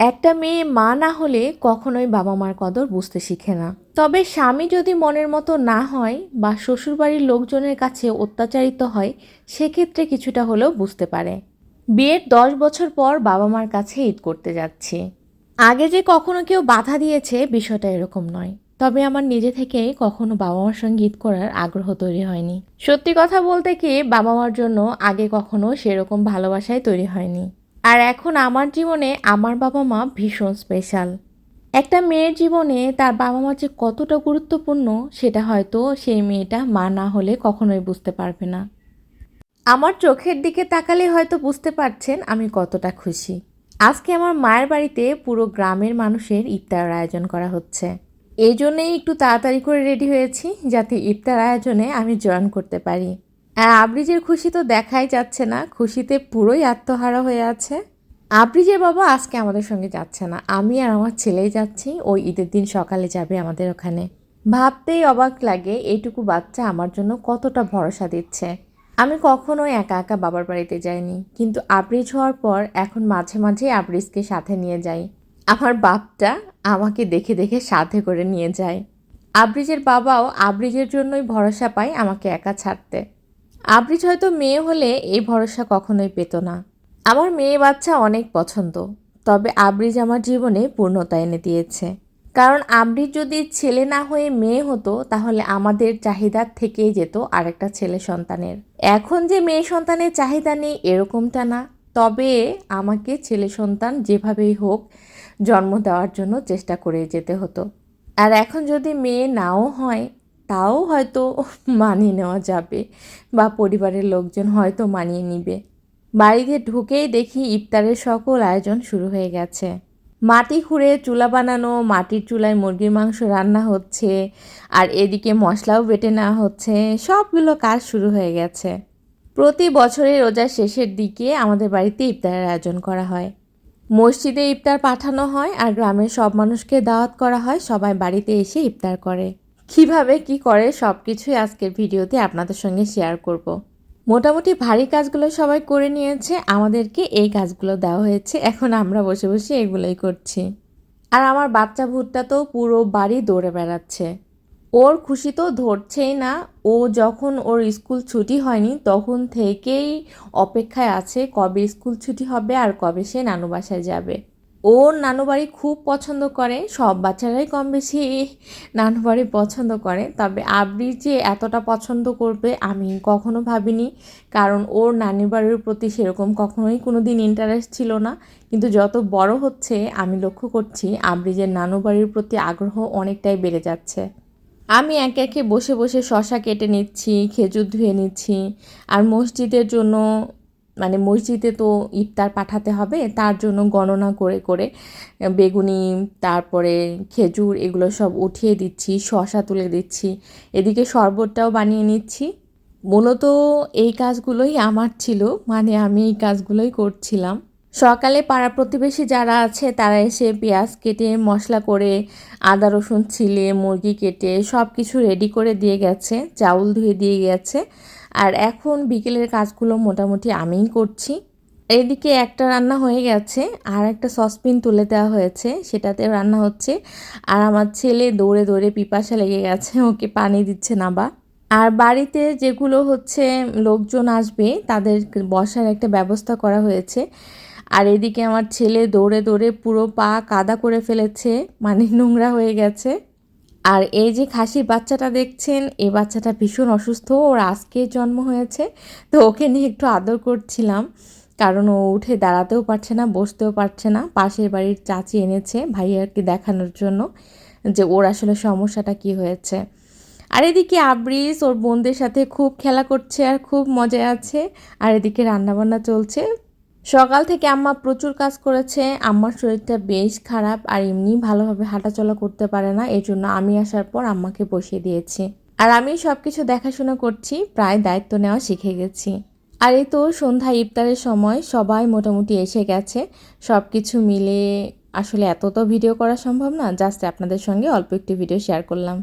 একটা মেয়ে মা না হলে কখনোই বাবা মার কদর বুঝতে শিখে না। তবে স্বামী যদি মনের মতো না হয় বা শ্বশুরবাড়ির লোকজনের কাছে অত্যাচারিত হয়, সেক্ষেত্রে কিছুটা হলেও বুঝতে পারে। বিয়ের দশ বছর পর বাবা মার কাছে ঈদ করতে যাচ্ছি। আগে যে কখনো কেউ বাধা দিয়েছে, বিষয়টা এরকম নয়। তবে আমার নিজে থেকে কখনো বাবা মার সঙ্গে ঈদ করার আগ্রহ তৈরি হয়নি। সত্যি কথা বলতে কি বাবা মার জন্য আগে কখনো সেরকম ভালোবাসাই তৈরি হয়নি। আর এখন আমার জীবনে আমার বাবা মা ভীষণ স্পেশাল একটা মেয়ের জীবনে তার বাবা মা যে কতটা গুরুত্বপূর্ণ, সেটা হয়তো সেই মেয়েটা মা না হলে কখনোই বুঝতে পারবে না। আমার চোখের দিকে তাকালে হয়তো বুঝতে পারছেন আমি কতটা খুশি। আজকে আমার মায়ের বাড়িতে পুরো গ্রামের মানুষের ইফতার আয়োজন করা হচ্ছে। এই জন্যেই একটু তাড়াতাড়ি করে রেডি হয়েছি, যাতে ইফতার আয়োজনে আমি জয়েন করতে পারি। আর আবরিজের খুশি তো দেখাই যাচ্ছে না, খুশিতে পুরোই আত্মহারা হয়ে আছে। আবরিজের বাবা আজকে আমাদের সঙ্গে যাচ্ছে না, আমি আর আমার ছেলেই যাচ্ছি ওই ঈদের দিন সকালে যাবে আমাদের ওখানে। ভাবতেই অবাক লাগে, এইটুকু বাচ্চা আমার জন্য কতটা ভরসা দিচ্ছে। আমি কখনোই একা একা বাবার বাড়িতে যাইনি, কিন্তু আবরিজ হওয়ার পর এখন মাঝে মাঝে আবরিজকে সাথে নিয়ে যাই। আমার বাপটা আমাকে দেখে দেখে সাথে করে নিয়ে যায়। আবরিজের বাবাও আবরিজের জন্যই ভরসা পায় আমাকে একা ছাড়তে। আবরিজ হয়তো মেয়ে হলে এই ভরসা কখনোই পেত না। আমার মেয়ে বাচ্চা অনেক পছন্দ, তবে আবরিজ আমার জীবনে পূর্ণতা এনে দিয়েছে। কারণ আবরিজ যদি ছেলে না হয়ে মেয়ে হতো, তাহলে আমাদের চাহিদার থেকেই যেত আরেকটা ছেলে সন্তানের। এখন যে মেয়ে সন্তানের চাহিদা নেই, এরকমটা না। তবে আমাকে ছেলে সন্তান যেভাবেই হোক জন্ম দেওয়ার জন্য চেষ্টা করে যেতে হতো। আর এখন যদি মেয়ে নাও হয় তাও হয়তো মানিয়ে নেওয়া যাবে বা পরিবারের লোকজন হয়তো মানিয়ে নিবে। বাড়িতে ঢুকেই দেখি ইফতারের সকল আয়োজন শুরু হয়ে গেছে। মাটি খুঁড়ে চুলা বানানো, মাটির চুলায় মুরগির মাংস রান্না হচ্ছে, আর এদিকে মশলাও বেটে নেওয়া হচ্ছে, সবগুলো কাজ শুরু হয়ে গেছে। প্রতি বছরের রোজার শেষের দিকে আমাদের বাড়িতে ইফতারের আয়োজন করা হয়। মসজিদে ইফতার পাঠানো হয় আর গ্রামের সব মানুষকে দাওয়াত করা হয়, সবাই বাড়িতে এসে ইফতার করে। কীভাবে, কি করে সব কিছুই আজকের ভিডিওতে আপনাদের সঙ্গে শেয়ার করব। মোটামুটি ভারী কাজগুলো সবাই করে নিয়েছে, আমাদেরকে এই কাজগুলো দেওয়া হয়েছে, এখন আমরা বসে বসে এগুলোই করছি। আর আমার বাচ্চা ভুট্টা তো পুরো বাড়ি দৌড়ে বেড়াচ্ছে। ওর খুশি তো ধরছেই না, ও যখন ওর স্কুল ছুটি হয়নি তখন থেকেই অপেক্ষায় আছে কবে স্কুল ছুটি হবে আর কবে সে নানু বাসায় যাবে। ওর নানু বাড়ি খুব পছন্দ করে, সব বাচ্চারাই কম বেশি নানু বাড়ি পছন্দ করে। তবে আবরি যে এতটা পছন্দ করবে আমি কখনো ভাবিনি, কারণ ওর নানি বাড়ির প্রতি সেরকম কখনোই কোনো দিন ইন্টারেস্ট ছিল না। কিন্তু যত বড় হচ্ছে, আমি লক্ষ্য করছি আবরিজের নানু বাড়ির প্রতি আগ্রহ অনেকটাই বেড়ে যাচ্ছে। আমি একে একে বসে বসে শশা কেটে নিচ্ছি, খেজুর ধুয়ে নিচ্ছি, আর মসজিদের জন্য মানে মসজিদে তো ইফতার পাঠাতে হবে, তার জন্য গণনা করে করে বেগুনি, তারপরে খেজুর এগুলো সব উঠিয়ে দিচ্ছি শশা তুলে দিচ্ছি, এদিকে শরবতটাও বানিয়ে নিচ্ছি। মূলত এই কাজগুলোই আমার ছিল মানে আমি এই কাজগুলোই করছিলাম। সকালে পাড়া প্রতিবেশী যারা আছে, তারা এসে পেঁয়াজ কেটে, মশলা করে, আদা, রসুন ছিলে, মুরগি কেটে সব কিছু রেডি করে দিয়ে গেছে, চাউল ধুয়ে দিয়ে গেছে। আর এখন বিকেলের কাজগুলো মোটামুটি আমিই করছি। এদিকে একটা রান্না হয়ে গেছে, আর একটা সসপিন তুলে দেওয়া হয়েছে। সেটাতে রান্না হচ্ছে। আর আমার ছেলে দৌড়ে দৌড়ে পিপাসা লেগে গেছে, ওকে পানি দিচ্ছে না বা। আর বাড়িতে যেগুলো হচ্ছে লোকজন আসবে, তাদের বসার একটা ব্যবস্থা করা হয়েছে। আর এদিকে আমার ছেলে দৌড়ে দৌড়ে পুরো পা কাদা করে ফেলেছে মানে নোংরা হয়ে গেছে। আর এই যে খাসির বাচ্চাটা দেখছেন, এই বাচ্চাটা ভীষণ অসুস্থ, ওর আজকে জন্ম হয়েছে। তো ওকে নিয়ে একটু আদর করছিলাম, কারণ ও উঠে দাঁড়াতেও পারছে না, বসতেও পারছে না। পাশের বাড়ির চাচি এনেছে ভাইয়াকে দেখানোর জন্য যে ওর আসলে সমস্যাটা কি হয়েছে। আর এদিকে আবরিস, ওর বোনদের সাথে খুব খেলা করছে আর খুব মজায় আছে। আর এদিকে রান্নাবান্না চলছে সকাল থেকে আম্মা প্রচুর কাজ করেছে, আম্মার শরীরটা বেশ খারাপ আর এমনি ভালোভাবে হাঁটাচলা করতে পারে না এই জন্য আমি আসার পর আম্মাকে বসিয়ে দিয়েছি। আর আমি সব কিছু দেখাশোনা করছি, প্রায় দায়িত্ব নেওয়া শিখে গেছি। আর এই তো সন্ধ্যা ইফতারের সময় সবাই মোটামুটি এসে গেছে সব কিছু মিলে আসলে এত তো ভিডিও করা সম্ভব না, জাস্ট আপনাদের সঙ্গে অল্প একটি ভিডিও শেয়ার করলাম।